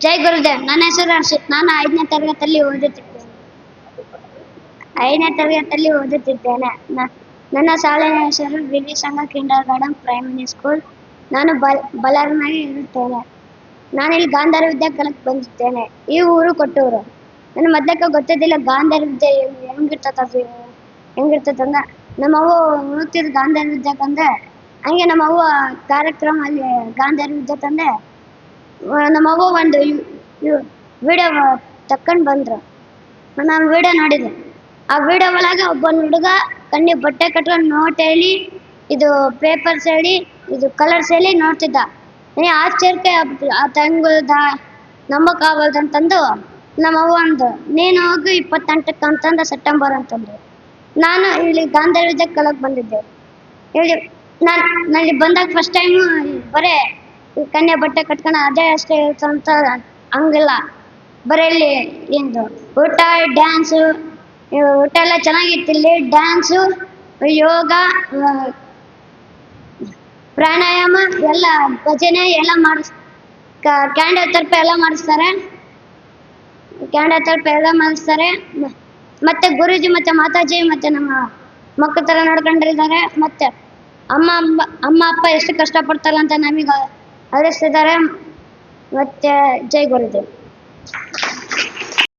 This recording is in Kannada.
ಜೈ ಗುರುದೇವ್. ನನ್ನ ಹೆಸರು ಹರ್ಷಿತ್ ನಾನು ಐದನೇ ತರಗತಿಯಲ್ಲಿ ಓದುತ್ತಿದ್ದೇನೆ. ಐದನೇ ತರಗತಿಯಲ್ಲಿ ಓದುತ್ತಿದ್ದೇನೆ. ನನ್ನ ಶಾಲೆಯ ಹೆಸರು ವಿವಿ ಸಂಘ ಕಿಂಡರ್ ಗಾರ್ಡನ್ ಪ್ರೈಮರಿ ಸ್ಕೂಲ್. ನಾನು ಬಲ್ ಬಳ್ಳಾರಿನಾಗೆ ಇರುತ್ತೇನೆ. ನಾನು ಇಲ್ಲಿ ಗಾಂಧಾರ ವಿದ್ಯಾಕಲಕ್ಕೆ ಬಂದಿದ್ದೇನೆ. ಈ ಊರು ಕೊಟ್ಟೂರು. ನನ್ನ ಮೊದಲಕ್ಕೆ ಗೊತ್ತಿದ್ದಿಲ್ಲ ಗಾಂಧಾರ ವಿದ್ಯೆ ಹೆಂಗ್- ಅಂದ ನಮ್ಮ ಅವ್ವ ಓದ್ತಿದ್ದು ಗಾಂಧಾರ ವಿದ್ಯಾಕಂದೆ ಹಂಗೆ ನಮ್ಮ ಅವ್ವ ಕಾರ್ಯಕ್ರಮ ಅಲ್ಲಿ ಗಾಂಧಾರ ವಿದ್ಯೆ ತಂದೆ. ನಮ್ಮ ಅವ್ವ ಒಂದು ವಿಡಿಯೋ ತಕ್ಕೊಂಡು ಬಂದ್ರು. ನಾನು ವಿಡಿಯೋ ನೋಡಿದೆ. ಆ ವಿಡಿಯೋ ಒಳಗೆ ಒಬ್ಬ ಹುಡುಗ ಕಣ್ಣಿಗೆ ಬಟ್ಟೆ ಕಟ್ಕೊಂಡು ನೋಟ್ ಹೇಳಿ, ಇದು ಪೇಪರ್ಸ್ ಹೇಳಿ, ಇದು ಕಲರ್ಸ್ ಹೇಳಿ ನೋಡ್ತಿದ್ದ. ಏ, ಆಶ್ಚರ್ಯಕ್ಕೆ ಆ ತಂಗುದ ನಂಬಕ್ ಆಗಲ್ದು ಅಂತಂದು ನಮ್ಮ ಅವ್ವ ಅಂದು ನೀನು ಹೋಗಿ ಇಪ್ಪತ್ತೆಂಟಕ್ಕೆ ಅಂತಂದ ಸೆಪ್ಟೆಂಬರ್ ಅಂತಂದು ನಾನು ಇಲ್ಲಿ ಗಾಂಧಾರ ಕಲಕ್ ಬಂದಿದ್ದೆ. ಹೇಳಿ ನಾನು ಇಲ್ಲಿ ಬಂದಾಗ ಫಸ್ಟ್ ಟೈಮು ಬರೇ ಕನ್ಯೆ ಬಟ್ಟೆ ಕಟ್ಕೊಂಡು ಅದೇ ಅಷ್ಟೇ ಅಂತ ಹಂಗಿಲ್ಲ. ಬರೀ ಇಲ್ಲಿ ಏನು ಊಟ ಡ್ಯಾನ್ಸು ಊಟ ಎಲ್ಲ ಚೆನ್ನಾಗಿತ್ತು ಇಲ್ಲಿ ಡ್ಯಾನ್ಸು ಯೋಗ ಪ್ರಾಣಾಯಾಮ, ಎಲ್ಲ ಭಜನೆ ಎಲ್ಲ ಮಾಡಿಸ್ ಕ್ಯಾಂಡಲ್ ತರ್ಪ ಎಲ್ಲ ಮಾಡಿಸ್ತಾರೆ. ಕ್ಯಾಂಡಲ್ ತರ್ಪ ಎಲ್ಲ ಮಾಡಿಸ್ತಾರೆ. ಮತ್ತೆ ಗುರೂಜಿ ಮತ್ತೆ ಮಾತಾಜಿ ಮತ್ತೆ ನಮ್ಮ ಮಕ್ಕಳ ಥರ ನೋಡ್ಕೊಂಡಿದ್ದಾರೆ. ಮತ್ತೆ ಅಮ್ಮ ಅಮ್ಮ ಅಮ್ಮ, ಅಪ್ಪ ಎಷ್ಟು ಕಷ್ಟಪಡ್ತಾರೆ ಅಂತ ನಮಗೆ ಅರಿಸ್ತಿದ್ದಾರೆ ಮತ್ತೆ ಜೈ ಗುರುದೇವ್.